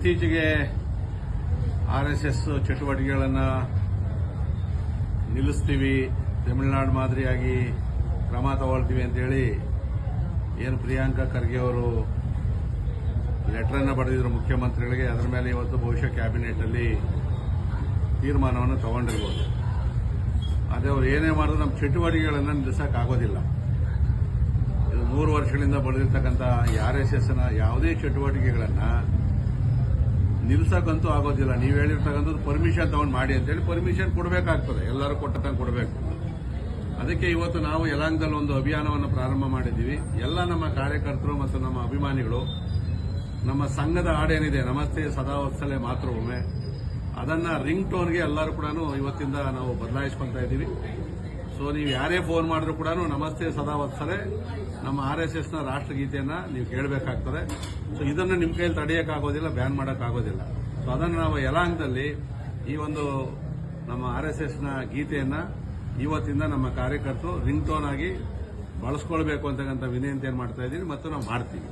ಇತ್ತೀಚೆಗೆ R S S ಚಟುವಟಿಕೆಗಳನ್ನು ನಿಲ್ಲಿಸ್ತೀವಿ. ತಮಿಳುನಾಡು ಮಾದರಿಯಾಗಿ ಕ್ರಮ ತಗೊಳ್ತೀವಿ ಅಂತೇಳಿ ಏನು ಪ್ರಿಯಾಂಕಾ ಖರ್ಗೆ ಅವರು ಲೆಟರನ್ನು ಬರೆದಿದ್ರು ಮುಖ್ಯಮಂತ್ರಿಗಳಿಗೆ. ಅದರ ಮೇಲೆ ಇವತ್ತು ಬಹುಶಃ ಕ್ಯಾಬಿನೆಟಲ್ಲಿ ತೀರ್ಮಾನವನ್ನು ತಗೊಂಡಿರ್ಬೋದು. ಅದೇ ಅವ್ರು ಏನೇ ಮಾಡಿದ್ರು ನಮ್ಮ ಚಟುವಟಿಕೆಗಳನ್ನು ನಿಲ್ಲಿಸೋಕ್ಕಾಗೋದಿಲ್ಲ ಇದು ಮೂರು ವರ್ಷಗಳಿಂದ ಬರೆದಿರ್ತಕ್ಕಂಥ ಆರ್ ಎಸ್ ಎಸ್ನ ಯಾವುದೇ ಚಟುವಟಿಕೆಗಳನ್ನು ನಿಲ್ಸಕ್ಕಂತೂ ಆಗೋದಿಲ್ಲ. ನೀವು ಹೇಳಿರ್ತಕ್ಕಂಥದ್ದು ಪರ್ಮಿಷನ್ ತಗೊಂಡು ಮಾಡಿ ಅಂತೇಳಿ ಪರ್ಮಿಷನ್ ಕೊಡಬೇಕಾಗ್ತದೆ. ಎಲ್ಲರೂ ಕೊಟ್ಟಂಗೆ ಕೊಡಬೇಕು. ಅದಕ್ಕೆ ಇವತ್ತು ನಾವು ಯಲಾಂಗದಲ್ಲಿ ಒಂದು ಅಭಿಯಾನವನ್ನು ಪ್ರಾರಂಭ ಮಾಡಿದ್ದೀವಿ. ಎಲ್ಲ ನಮ್ಮ ಕಾರ್ಯಕರ್ತರು ಮತ್ತು ನಮ್ಮ ಅಭಿಮಾನಿಗಳು, ನಮ್ಮ ಸಂಘದ ಹಾಡೇನಿದೆ, ನಮಸ್ತೆ ಸದಾ ವತ್ಸಲೆ ಮಾತೃಭೂಮೆ, ಅದನ್ನು ರಿಂಗ್ ಟೋನ್ಗೆ ಎಲ್ಲರೂ ಕೂಡ ಇವತ್ತಿಂದ ನಾವು ಬದಲಾಯಿಸ್ಕೊತಾ ಇದ್ದೀವಿ. ಸೊ ನೀವು ಯಾರೇ ಫೋನ್ ಮಾಡಿದ್ರು ಕೂಡ ನಮಸ್ತೆ ಸದಾ ವತ್ಸರೆ. ನಮ್ಮ ಆರ್ ಎಸ್ ಎಸ್ನ ರಾಷ್ಟ್ರಗೀತೆಯನ್ನು ನೀವು ಕೇಳಬೇಕಾಗ್ತದೆ. ಸೊ ಇದನ್ನು ನಿಮ್ಮ ಕೈಯಲ್ಲಿ ತಡೆಯೋಕ್ಕಾಗೋದಿಲ್ಲ, ಬ್ಯಾನ್ ಮಾಡೋಕ್ಕಾಗೋದಿಲ್ಲ. ಸೊ ಅದನ್ನು ನಾವು ಯಲಾಂಗದಲ್ಲಿ ಈ ಒಂದು ನಮ್ಮ ಆರ್ ಎಸ್ ಎಸ್ನ ಗೀತೆಯನ್ನ ಇವತ್ತಿಂದ ನಮ್ಮ ಕಾರ್ಯಕರ್ತರು ರಿಂಗ್ ಟೋನ್ ಆಗಿ ಬಳಸ್ಕೊಳ್ಬೇಕು ಅಂತಕ್ಕಂಥ ವಿನಂತಿಯನ್ನು ಮಾಡ್ತಾ ಇದ್ದೀನಿ ಮತ್ತು ನಾವು ಮಾಡ್ತೀವಿ.